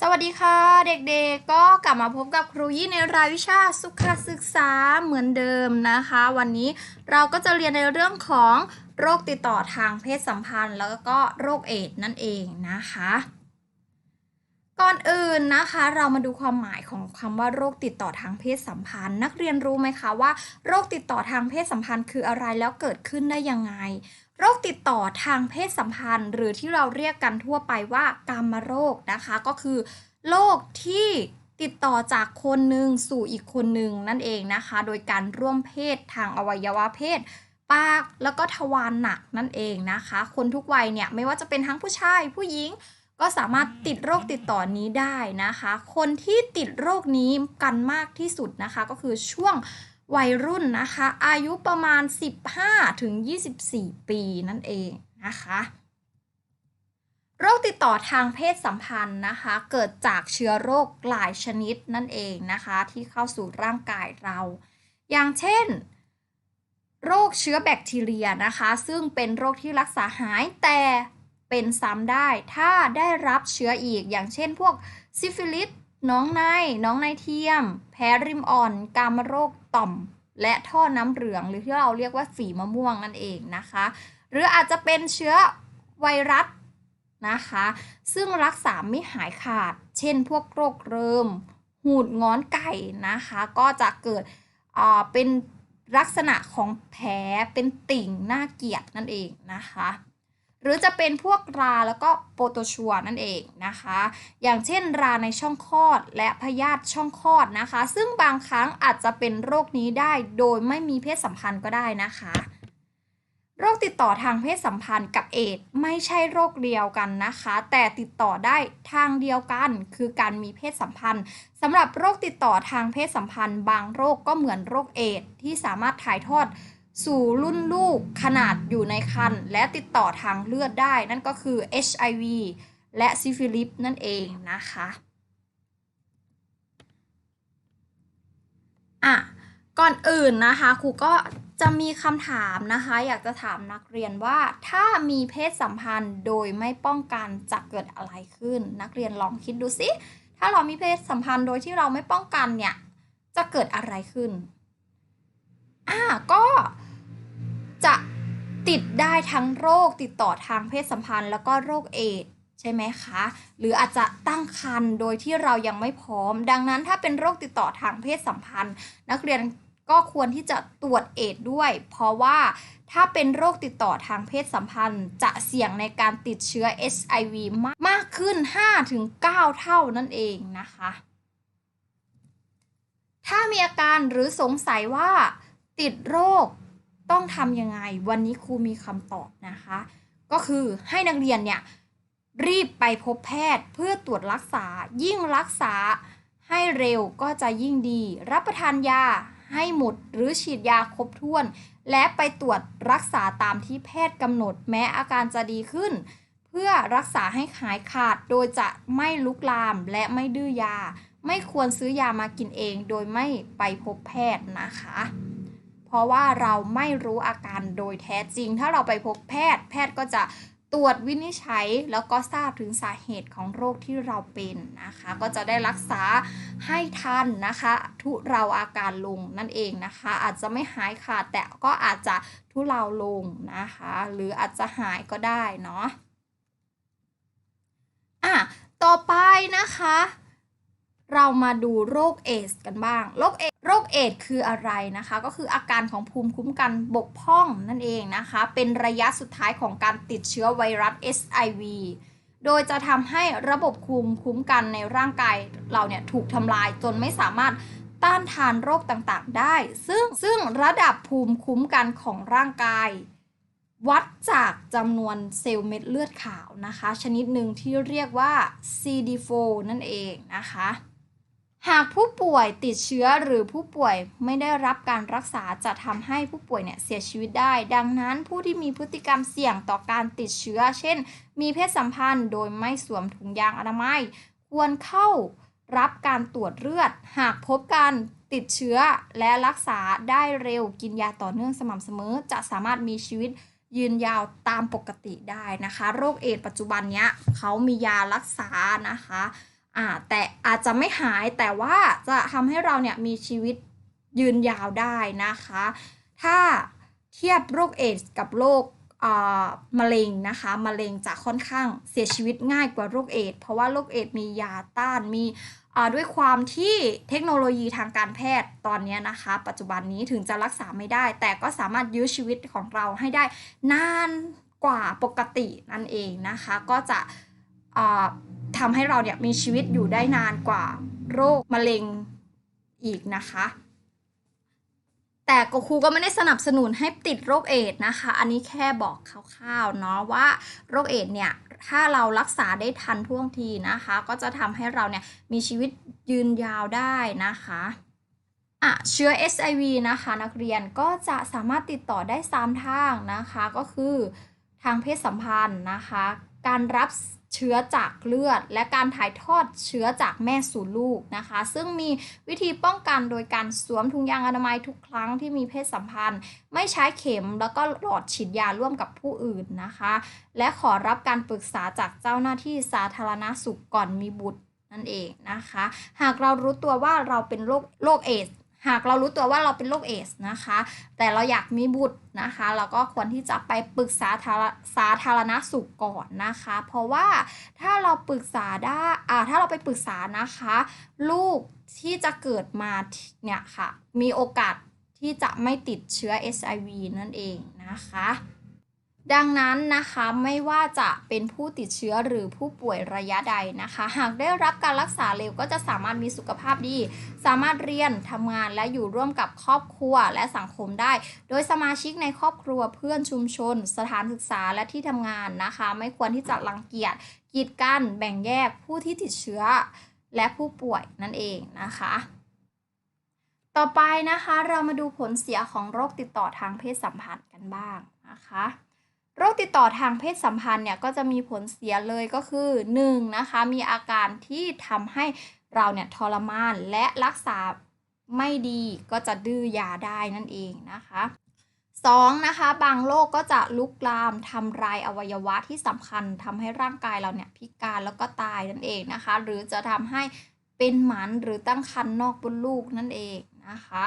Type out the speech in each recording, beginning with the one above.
สวัสดีค่ะ เด็กๆก็กลับมาพบกับครูยี่ในรายวิชาสุขศึกษาเหมือนเดิมนะคะ วันนี้เราก็จะเรียนในเรื่องของโรคติดต่อทางเพศสัมพันธ์ แล้วก็โรคเอดส์นั่นเองนะคะ ก่อนอื่นนะคะเรามาดูความหมายของคำว่าโรคติดต่อทางเพศสัมพันธ์ นักเรียนรู้ไหมคะว่า โรคติดต่อทางเพศสัมพันธ์คืออะไรแล้วเกิดขึ้นได้ยังไง โรคติดต่อทางเพศสัมพันธ์ หรือที่เราเรียกกันทั่วไปว่ากามโรคนะคะ ก็คือโรคที่ติดต่อจากคนหนึ่งสู่อีกคนหนึ่งนั่นเองนะคะ โดยการร่วมเพศทางอวัยวะเพศ ปากแล้วก็ทวารหนักนั่นเองนะคะ คนทุกวัยเนี่ยไม่ว่าจะเป็นทั้งผู้ชายผู้หญิงก็สามารถติดโรคติดต่อนี้ได้นะคะ คนที่ติดโรคนี้กันมากที่สุดนะคะ ก็คือช่วง วัยรุ่นนะคะ อายุประมาณ 15ถึง24 ปีนั่นเองนะคะโรคติดต่อทางเพศสัมพันธ์นะคะ เกิดจากเชื้อโรคหลายชนิดนั่นเองนะคะ ที่เข้าสู่ร่างกายเรา อย่างเช่น โรคเชื้อแบคทีเรียนะคะ ซึ่งเป็นโรคที่รักษาหายแต่เป็นซ้ำได้ ถ้าได้รับเชื้ออีกอย่างเช่นพวกซิฟิลิส น้องในน้องในเทียม แพ้ริมอ่อน กามโรคต่อม และท่อน้ำเหลือง หรือที่เราเรียกว่าฝีมะม่วงนั่นเองนะคะ หรืออาจจะเป็นเชื้อไวรัสนะคะ ซึ่งรักษาไม่หายขาด เช่นพวกโรคเริม หูดงอนไก่นะคะ ก็จะเกิดเป็นลักษณะของแผลเป็นติ่งหน่าเกลียดนั่นเองนะคะ หรือจะเป็นพวกราแล้วก็โปรโตชัวนั่นเองนะคะ อย่างเช่นราในช่องคลอดและพยาธิช่องคลอดนะคะ ซึ่งบางครั้งอาจจะเป็นโรคนี้ได้โดยไม่มีเพศสัมพันธ์ก็ได้นะคะโรคติดต่อทางเพศสัมพันธ์กับเอดไม่ใช่โรคเดียวกันนะคะ แต่ติดต่อได้ทางเดียวกัน คือการมีเพศสัมพันธ์สำหรับโรคติดต่อทางเพศสัมพันธ์ บางโรคก็เหมือนโรคเอดที่สามารถถ่ายทอด สู่รุ่นลูกขนาดอยู่ในครรภ์และติดต่อทางเลือดได้ นั่นก็คือ HIV และซิฟิลิสนั่นเองนะคะอะก่อนอื่นนะคะครูก็จะมีคำถามนะคะ อยากจะถามนักเรียนว่าถ้ามีเพศสัมพันธ์โดยไม่ป้องกันจะเกิดอะไรขึ้น นักเรียนลองคิดดูสิถ้าเรามีเพศสัมพันธ์โดยที่เราไม่ป้องกันเนี่ยจะเกิดอะไรขึ้นอ่าก็ ติดได้ทั้งโรคติดต่อทางเพศสัมพันธ์ แล้วก็โรคเอดส์ใช่ไหมคะ หรืออาจจะตั้งครรภ์โดยที่เรายังไม่พร้อม ดังนั้นถ้าเป็นโรคติดต่อทางเพศสัมพันธ์ นักเรียนก็ควรที่จะตรวจเอดส์ด้วย เพราะว่าถ้าเป็นโรคติดต่อทางเพศสัมพันธ์ จะเสี่ยงในการติดเชื้อ HIV มากมากขึ้น 5-9 เท่านั่นเองนะคะ ถ้ามีอาการหรือสงสัยว่าติดโรค ต้องทำยังไง วันนี้ครูมีคำตอบนะคะ ก็คือให้นักเรียนเนี่ยรีบไปพบแพทย์เพื่อตรวจรักษา ยิ่งรักษาให้เร็วก็จะยิ่งดี รับประทานยาให้หมดหรือฉีดยาครบถ้วน และไปตรวจรักษาตามที่แพทย์กำหนดแม้อาการจะดีขึ้น เพื่อรักษาให้หายขาดโดยจะไม่ลุกลามและไม่ดื้อยา ไม่ควรซื้อยามากินเองโดยไม่ไปพบแพทย์นะคะ เพราะว่าเราไม่รู้อาการโดยแท้จริง ถ้าเราไปพบแพทย์ แพทย์ก็จะตรวจวินิจฉัย แล้วก็ทราบถึงสาเหตุของโรคที่เราเป็นนะคะ ก็จะได้รักษาให้ทันนะคะ ทุเราอาการลงนั่นเองนะคะ อาจจะไม่หายขาดแต่ก็อาจจะทุเลาลงนะคะ หรืออาจจะหายก็ได้เนาะอะต่อไปนะคะ เรามาดูโรคเอดส์กันบ้าง โรคเอดส์โรคเอดส์คืออะไรนะคะ ก็คืออาการของภูมิคุ้มกันบกพร่องนั่นเองนะคะ เป็นระยะสุดท้ายของการติดเชื้อไวรัส SIV โดยจะทำให้ระบบภูมิคุ้มกันในร่างกายเราเนี่ยถูกทำลายจนไม่สามารถต้านทานโรคต่างๆ ได้ ซึ่งซึ่งระดับภูมิคุ้มกันของร่างกาย วัดจากจำนวนเซลล์เม็ดเลือดขาวนะคะ ชนิดหนึ่งที่เรียกว่า CD4 นั่นเองนะคะ หากผู้ป่วยติดเชื้อหรือผู้ป่วยไม่ได้รับการรักษาจะทำให้ผู้ป่วยเนี่ยเสียชีวิตได้ ดังนั้นผู้ที่มีพฤติกรรมเสี่ยงต่อการติดเชื้อ เช่น มีเพศสัมพันธ์โดยไม่สวมถุงยางอนามัย ควรเข้ารับการตรวจเลือด หากพบการติดเชื้อและรักษาได้เร็วกินยาต่อเนื่องสม่ำเสมอ จะสามารถมีชีวิตยืนยาวตามปกติได้นะคะ โรคเอดปัจจุบันเนี้ยเขามียารักษานะคะ อ่าแต่อาจจะไม่หายแต่ว่าจะทำให้เราเนี่ยมีชีวิตยืนยาวได้นะคะ ถ้าเทียบโรคเอดส์กับโรคมะเร็งนะคะมะเร็งจะค่อนข้างเสียชีวิตง่ายกว่าโรคเอดส์เพราะว่าโรคเอดส์มียาต้านมีด้วยความที่เทคโนโลยีทางการแพทย์ตอนนี้นะคะ ปัจจุบันนี้ถึงจะรักษาไม่ได้ แต่ก็สามารถยื้อชีวิตของเราให้ได้นานกว่าปกตินั่นเองนะคะ ก็จะ ทำให้เราเนี่ยมีชีวิตอยู่ได้นานกว่าโรคมะเร็งอีกนะคะ แต่ก็ครูก็ไม่ได้สนับสนุนให้ติดโรคเอดส์นะคะ อันนี้แค่บอกคร่าวๆเนาะว่าโรคเอดส์เนี่ยถ้าเรารักษาได้ทันท่วงทีนะคะ ก็จะทำให้เราเนี่ยมีชีวิตยืนยาวได้นะคะอะเชื้อ SIV นะคะ นักเรียนก็จะสามารถติดต่อได้ 3 ทางนะคะก็คือ ทางเพศสัมพันธ์นะคะ การรับเชื้อจากเลือด และการถ่ายทอดเชื้อจากแม่สู่ลูกนะคะ ซึ่งมีวิธีป้องกันโดยการสวมถุงยางอนามัยทุกครั้งที่มีเพศสัมพันธ์ ไม่ใช้เข็มแล้วก็หลอดฉีดยาร่วมกับผู้อื่นนะคะ และขอรับการปรึกษาจากเจ้าหน้าที่สาธารณสุขก่อนมีบุตรนั่นเองนะคะ หากเรารู้ตัวว่าเราเป็นโรคโรคเอดส หากเรารู้ตัวว่าเราเป็นโรคเอสนะคะ แต่เราอยากมีบุตรนะคะ เราก็ควรที่จะไปปรึกษาทาสาธารณสุขก่อนนะคะ เพราะว่าถ้าเราปรึกษาได้อ่าถ้าเราไปปรึกษานะคะ ลูกที่จะเกิดมาเนี่ยค่ะ มีโอกาสที่จะไม่ติดเชื้อ HIV นั่นเองนะคะ ดังนั้นนะคะไม่ว่าจะเป็นผู้ติดเชื้อหรือผู้ป่วยระยะใดนะคะ หากได้รับการรักษาเร็วก็จะสามารถมีสุขภาพดี สามารถเรียนทำงานและอยู่ร่วมกับครอบครัวและสังคมได้ โดยสมาชิกในครอบครัวเพื่อนชุมชน สถานศึกษาและที่ทำงานนะคะ ไม่ควรที่จะรังเกียจกีดกันแบ่งแยกผู้ที่ติดเชื้อ และผู้ป่วยนั่นเองนะคะต่อไปนะคะเรามาดูผลเสียของโรคติดต่อทางเพศสัมพันธ์กันบ้างนะคะ โรคติดต่อทางเพศสัมพันธ์เนี่ยก็จะมีผลเสียเลยก็คือ1นะคะมีอาการที่ทำให้เราเนี่ยทรมานและรักษาไม่ดีก็จะดื้อยาได้นั่นเองนะคะ2นะคะบางโรคก็จะลุกลามทำลายอวัยวะที่สำคัญทำให้ร่างกายเราเนี่ยพิการแล้วก็ตายนั่นเองนะคะ หรือจะทำให้เป็นหมันหรือตั้งครรภ์นอกบนลูกนั่นเองนะคะ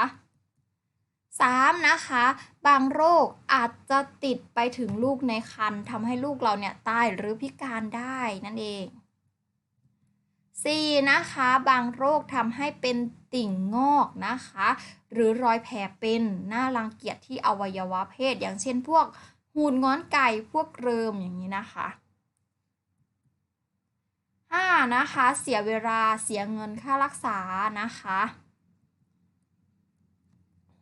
3. นะคะ บางโรคอาจจะติดไปถึงลูกในครรภ์ทำให้ลูกเราเนี่ยตายหรือพิการได้นั่นเอง 4. นะคะ บางโรคทำให้เป็นติ่งงอกนะคะ หรือรอยแผลเป็นหน้ารังเกียจที่อวัยวะเพศ อย่างเช่นพวกหูดง้อนไก่พวกเริมอย่างนี้นะคะ 5. นะคะ เสียเวลาเสียเงินค่ารักษานะคะ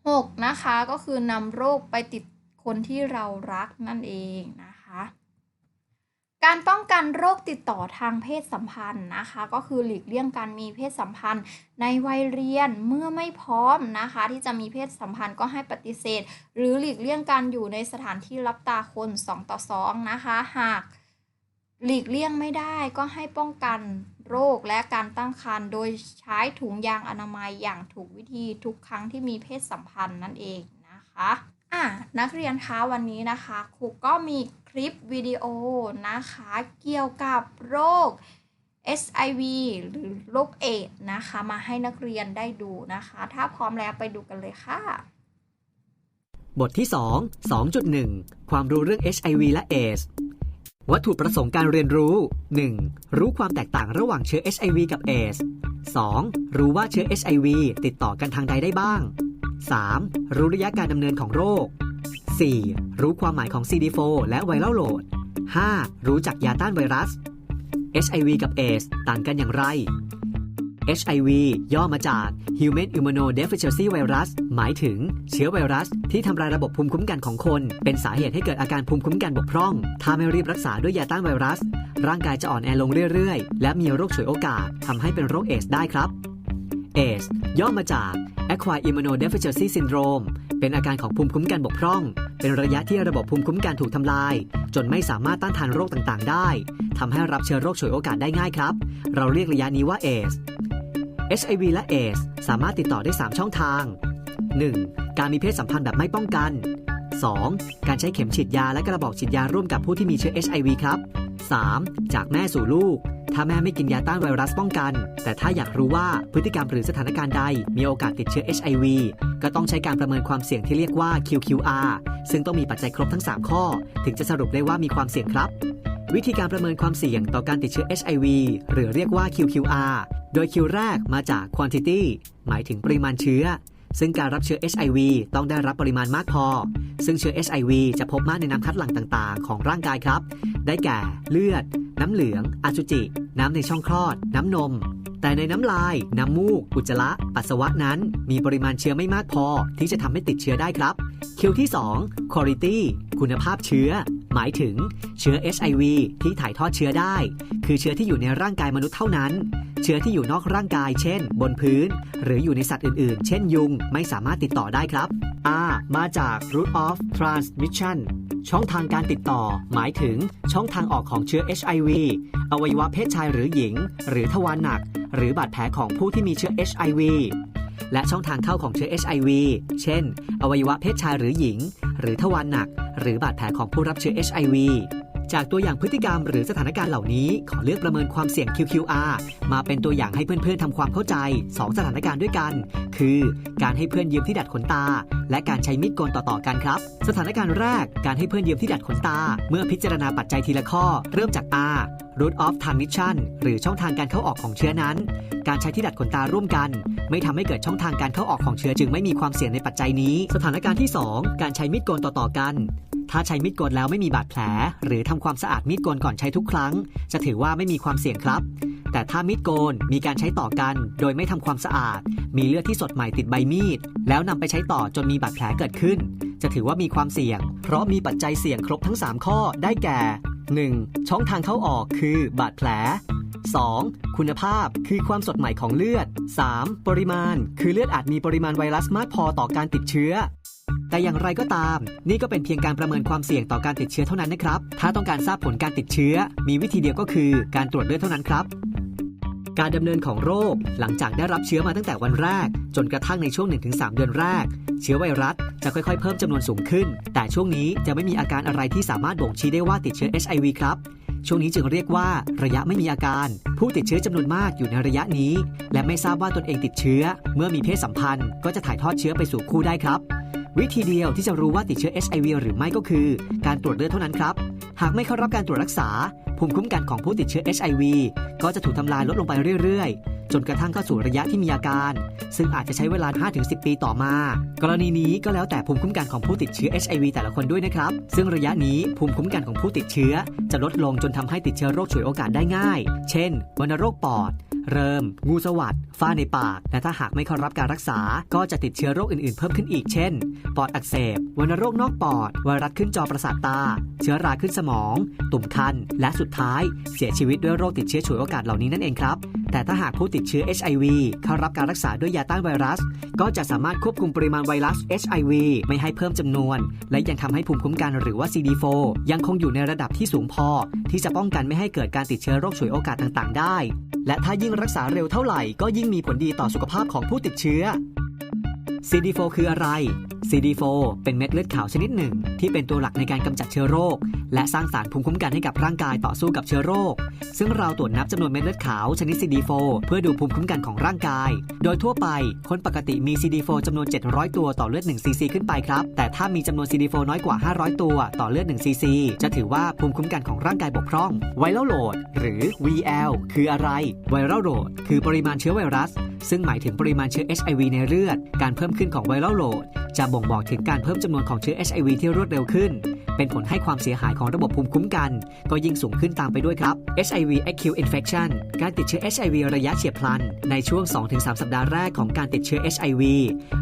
6. นะคะก็คือนำโรคไปติดคนที่เรารักนั่นเองนะคะ การป้องกันโรคติดต่อทางเพศสัมพันธ์นะคะ ก็คือหลีกเลี่ยงการมีเพศสัมพันธ์ ในวัยเรียนเมื่อไม่พร้อมนะคะ ที่จะมีเพศสัมพันธ์ก็ให้ปฏิเสธ หรือหลีกเลี่ยงการอยู่ในสถานที่รับตาคน2ต่อ2นะคะ หากหลีกเลี่ยงไม่ได้ก็ให้ป้องกัน โรคและการตั้งครรภ์โดยใช้ถุงยางอนามัยอย่างถูกวิธีทุกครั้งที่มีเพศสัมพันธ์นั่นเองนะคะอะนักเรียนคะวันนี้นะคะครูก็มีคลิปวิดีโอนะคะ เกี่ยวกับโรค SIV หรือโรคเอดนะคะ มาให้นักเรียนได้ดูนะคะ ถ้าพร้อมแล้วไปดูกันเลยค่ะ บทที่ 2 2.1 ความรู้เรื่อง HIV และ AIDS วัตถุประสงค์การเรียนรู้ 1. รู้ความแตกต่างระหว่างเชื้อ HIV กับ AIDS 2. รู้ว่าเชื้อ HIV ติดต่อกันทางใดได้บ้าง 3. รู้ระยะการดำเนินของโรค 4. รู้ความหมายของ CD4 และไวรัลโหลด 5. รู้จักยาต้านไวรัส HIV กับ AIDS ต่างกันอย่างไร HIV ย่อมาจาก Human Immunodeficiency Virus หมายถึง เชื้อไวรัส ที่ทำลายระบบภูมิคุ้มกันของคน เป็นสาเหตุให้เกิดอาการภูมิคุ้มกันบกพร่อง ถ้าไม่รีบรักษาด้วยยาต้านไวรัส ร่างกายจะอ่อนแอลงเรื่อยๆ และมีโรคฉวยโอกาสทำให้เป็นโรคเอสได้ครับเอสย่อมาจาก Acquired Immunodeficiency Syndrome เป็นอาการของภูมิคุ้มกันบกพร่อง เป็นระยะที่ระบบภูมิคุ้มกันถูกทำลาย จนไม่สามารถต้านทานโรคต่างๆ ได้ทำให้รับเชื้อโรคฉวยโอกาสได้ง่ายครับ เราเรียกระยะนี้ว่าเอส HIV และ AIDS สามารถติดต่อได้ 3 ช่องทาง 1. การมีเพศสัมพันธ์แบบไม่ป้องกัน 2. การใช้เข็มฉีดยาและกระบอกฉีดยาร่วมกับผู้ที่มีเชื้อ HIV ครับ 3. จากแม่สู่ลูก ถ้าแม่ไม่กินยาต้านไวรัสป้องกัน แต่ถ้าอยากรู้ว่าพฤติกรรมหรือสถานการณ์ใด มีโอกาสติดเชื้อ HIV ก็ต้องใช้การประเมินความเสี่ยงที่เรียกว่า QQR ซึ่งต้องมีปัจจัยครบทั้ง 3 ข้อ ถึงจะสรุปได้ว่ามีความเสี่ยงครับ วิธีการประเมินความเสี่ยงต่อการติดเชื้อ HIV หรือเรียกว่า QQR โดย Q แรกมาจาก quantity หมายถึงปริมาณเชื้อ ซึ่งการรับเชื้อ HIV ต้องได้รับปริมาณมากพอ ซึ่งเชื้อ HIV จะพบมากในน้ำคัดหลั่งต่างๆ ของร่างกายครับ ได้แก่ เลือด น้ำเหลือง อสุจิ น้ำในช่องคลอด น้ำนม แต่ในน้ำลาย น้ำมูก อุจจาระ ปัสสาวะนั้น มีปริมาณเชื้อไม่มากพอ ที่จะทำให้ติดเชื้อได้ครับคิวที่ 2 quality คุณภาพเชื้อ หมายถึงเชื้อ HIV ที่ถ่ายทอดเชื้อได้ คือเชื้อที่อยู่ในร่างกายมนุษย์เท่านั้น เชื้อที่อยู่นอกร่างกาย เช่น บนพื้น หรืออยู่ในสัตว์อื่นๆ เช่นยุง ไม่สามารถติดต่อได้ครับ R มาจาก route of transmission ช่องทางการติดต่อ หมายถึงช่องทางออกของเชื้อ HIV อวัยวะเพศชายหรือหญิง หรือทวารหนัก หรือบาดแผลของผู้ที่มีเชื้อ HIV และช่องทางเข้าของเชื้อ HIV เช่น อวัยวะเพศชายหรือหญิง หรือทวารหนัก หรือบาดแผลของผู้รับเชื้อ HIV จากตัวอย่างพฤติกรรมหรือสถานการณ์เหล่านี้ ขอเลือกประเมินความเสี่ยง QQR มาเป็นตัวอย่างให้เพื่อนๆทำความเข้าใจ 2 สถานการณ์ด้วยกัน คือ การให้เพื่อนยืมที่ดัดขนตา และการใช้มีดโกนต่อๆกันครับ สถานการณ์แรก การให้เพื่อนยืมที่ดัดขนตา เมื่อพิจารณาปัจจัยทีละข้อ เริ่มจาก R route of transmission หรือช่องทางการเข้าออกของเชื้อนั้น การใช้ที่ดัดขนตาร่วมกัน ไม่ทำให้เกิดช่องทางการเข้าออกของเชื้อจึงไม่มีความเสี่ยงในปัจจัยนี้ สถานการณ์ที่ 2 การใช้มีดโกนต่อๆกัน ถ้าใช้มีดโกนแล้วไม่มีบาดแผล หรือทำความสะอาดมีดโกนก่อนใช้ทุกครั้ง จะถือว่าไม่มีความเสี่ยงครับ แต่ถ้ามีดโกนมีการใช้ต่อกัน โดยไม่ทำความสะอาด มีเลือดที่สดใหม่ติดใบมีด แล้วนำไปใช้ต่อจนมีบาดแผลเกิดขึ้น จะถือว่ามีความเสี่ยง เพราะมีปัจจัยเสี่ยงครบทั้ง 3 ข้อได้แก่ 1. ช่องทางเข้าออกคือบาดแผล 2. คุณภาพคือความสดใหม่ของเลือด 3. ปริมาณ คือเลือดอาจมีปริมาณไวรัสมากพอต่อการติดเชื้อ แต่อย่างไรก็ตาม นี่ก็เป็นเพียงการประเมินความเสี่ยงต่อการติดเชื้อเท่านั้นนะครับ ถ้าต้องการทราบผลการติดเชื้อ มีวิธีเดียวก็คือการตรวจเลือดเท่านั้นครับการดำเนินของโรคหลังจากได้รับเชื้อมาตั้งแต่วันแรก จนกระทั่งในช่วง 1-3 เดือนแรก เชื้อไวรัสจะค่อยๆ เพิ่มจำนวนสูงขึ้น แต่ช่วงนี้จะไม่มีอาการอะไรที่สามารถบ่งชี้ได้ว่าติดเชื้อ HIV ครับ ช่วงนี้จึงเรียกว่า ระยะไม่มีอาการ ผู้ติดเชื้อจำนวนมากอยู่ในระยะนี้ และไม่ทราบว่าตนเองติดเชื้อ เมื่อมีเพศสัมพันธ์ ก็จะถ่ายทอดเชื้อไปสู่คู่ได้ครับ วิธีเดียวที่จะรู้ว่าติดเชื้อ HIV หรือไม่ก็คือ การตรวจเลือดเท่านั้นครับ หากไม่เข้ารับการตรวจรักษา ภูมิคุ้มกันของผู้ติดเชื้อ HIV ก็จะถูกทำลายลดลงไปเรื่อยๆ จนกระทั่งเข้าสู่ระยะที่มีอาการ ซึ่งอาจจะใช้เวลา 5-10 ปีต่อมา กรณีนี้ก็แล้วแต่ภูมิคุ้มกันของผู้ติดเชื้อ HIV แต่ละคนด้วยนะครับ ซึ่งระยะนี้ภูมิคุ้มกันของผู้ติดเชื้อ จะลดลงจนทำให้ติดเชื้อโรคฉวยโอกาสได้ง่าย เช่นวัณโรคปอด เริมงูสวัสดฝ้าในปาก และถ้าหากไม่เข้ารับการรักษา ก็จะติดเชื้อโรคอื่นๆ เพิ่มขึ้นอีก เช่น ปอดอักเสบ วัณโรคนอกปอด ไวรัสขึ้นจอประสาทตา เชื้อราขึ้นสมอง ตุ่มคัน และสุดท้าย เสียชีวิตด้วยโรคติดเชื้อฉวยโอกาสเหล่านี้นั่นเองครับ แต่ถ้าหากผู้ติดเชื้อ HIV เข้ารับการรักษาด้วยยาต้านไวรัส ก็จะสามารถควบคุมปริมาณไวรัส HIV ไม่ให้เพิ่มจำนวน และยังทำให้ภูมิคุ้มกันหรือว่า CD4 ยังคงอยู่ในระดับที่สูงพอ ที่จะป้องกันไม่ให้เกิดการติดเชื้อโรคฉวยโอกาสต่าง ๆ ได้ และถ้ายิ่งรักษาเร็วเท่าไหร่ ก็ยิ่งมีผลดีต่อสุขภาพของผู้ติดเชื้อ CD4 คืออะไร CD4 เป็นเม็ดเลือดขาวชนิดหนึ่ง ที่เป็นตัวหลักในการกำจัดเชื้อโรค และสร้างสารภูมิคุ้มกันให้กับร่างกายต่อสู้กับเชื้อโรค ซึ่งเราตรวจนับจำนวนเม็ดเลือดขาวชนิด CD4 เพื่อดูภูมิคุ้มกันของร่างกาย โดยทั่วไปคนปกติมี CD4 จำนวน 700 ตัวต่อเลือด1 cc ขึ้นไปครับ แต่ถ้ามีจำนวน CD4 น้อยกว่า 500 ตัวต่อเลือด1 cc จะถือว่าภูมิคุ้มกันของร่างกายบกพร่อง ไวรัลโหลด หรือ VL คืออะไรไวรัลโหลดคือปริมาณเชื้อไวรัส ซึ่งหมายถึงปริมาณเชื้อ HIV ในเลือด การเพิ่มขึ้นของไวรัลโหลดจะบ่งบอกถึงการเพิ่มจำนวนของเชื้อ HIV ที่รวดเร็วขึ้น เป็นผลให้ความเสียหายของระบบภูมิคุ้มกัน ก็ยิ่งสูงขึ้นตามไปด้วยครับ HIV acute infection การติดเชื้อ HIV ระยะเฉียบพลัน ในช่วง 2-3 สัปดาห์แรกของการติดเชื้อ HIV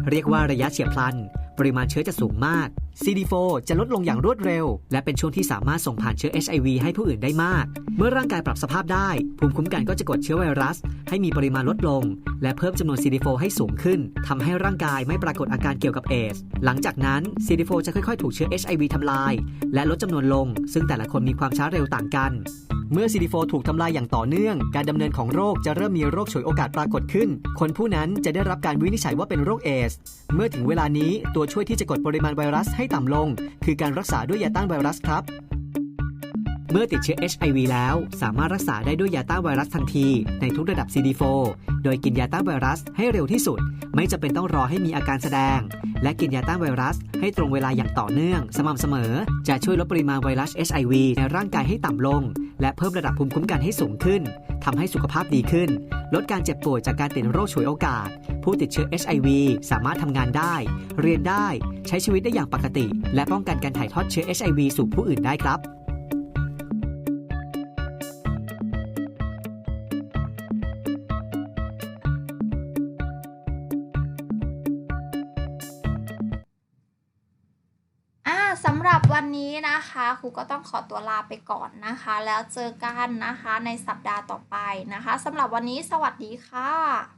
เรียกว่าระยะเฉียบพลัน ปริมาณเชื้อจะสูงมาก CD4 จะลดลงอย่างรวดเร็ว และเป็นช่วงที่สามารถส่งผ่านเชื้อ HIV ให้ผู้อื่นได้มาก เมื่อร่างกายปรับสภาพได้ ภูมิคุ้มกันก็จะกดเชื้อไวรัส ให้มีปริมาณลดลง และเพิ่มจำนวน CD4 ให้สูงขึ้นทำให้ร่างกายไม่ปรากฏอาการเกี่ยวกับเอส หลังจากนั้น CD4 จะค่อยๆ ถูกเชื้อ HIV ทำลาย และลดจำนวนลง ซึ่งแต่ละคนมีความช้าเร็วต่างกัน เมื่อ CD4 ถูกทำลายอย่างต่อเนื่อง การดำเนินของโรคจะเริ่มมีโรคฉวยโอกาสปรากฏขึ้น คนผู้นั้นจะได้รับการวินิจฉัยว่าเป็นโรคเอส เมื่อถึงเวลานี้ตัวช่วยที่จะกดปริมาณไวรัสให้ต่ำลง คือการรักษาด้วยยาต้านไวรัสครับ เมื่อติดเชื้อ HIV แล้ว สามารถรักษาได้ด้วยยาต้านไวรัสทันที ในทุกระดับ CD4 โดยกินยาต้านไวรัสให้เร็วที่สุด ไม่จำเป็นต้องรอให้มีอาการแสดง และกินยาต้านไวรัสให้ตรงเวลาอย่างต่อเนื่อง สม่ำเสมอ จะช่วยลดปริมาณไวรัส HIV ในร่างกายให้ต่ำลง และเพิ่มระดับภูมิคุ้มกันให้สูงขึ้นทำให้สุขภาพดีขึ้น ลดการเจ็บป่วยจากการติดโรคฉวยโอกาส ผู้ติดเชื้อ HIV สามารถทำงานได้ เรียนได้ ใช้ชีวิตได้อย่างปกติ และป้องกันการถ่ายทอดเชื้อ HIV สู่ผู้อื่นได้ครับ วันนี้นะคะครูก็ต้องขอตัวลาไปก่อนนะคะ แล้วเจอกันนะคะในสัปดาห์ต่อไปนะคะสำหรับวันนี้สวัสดีค่ะ